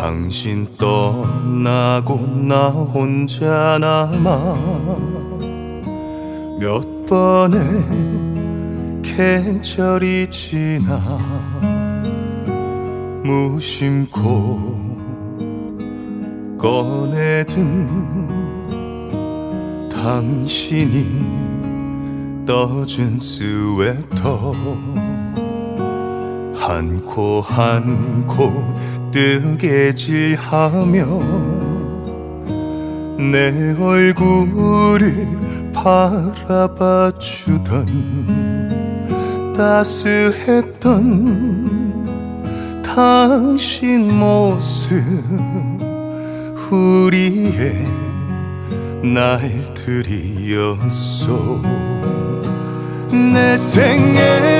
당신 떠나고 나 혼자 남아 몇 번의 계절이 지나 무심코 꺼내든 당신이 떠준 스웨터 한 코 한 코 뜨개질하며 내 얼굴을 바라봐 주던 따스했던 당신 모습 우리의 날들이었소. 내 생애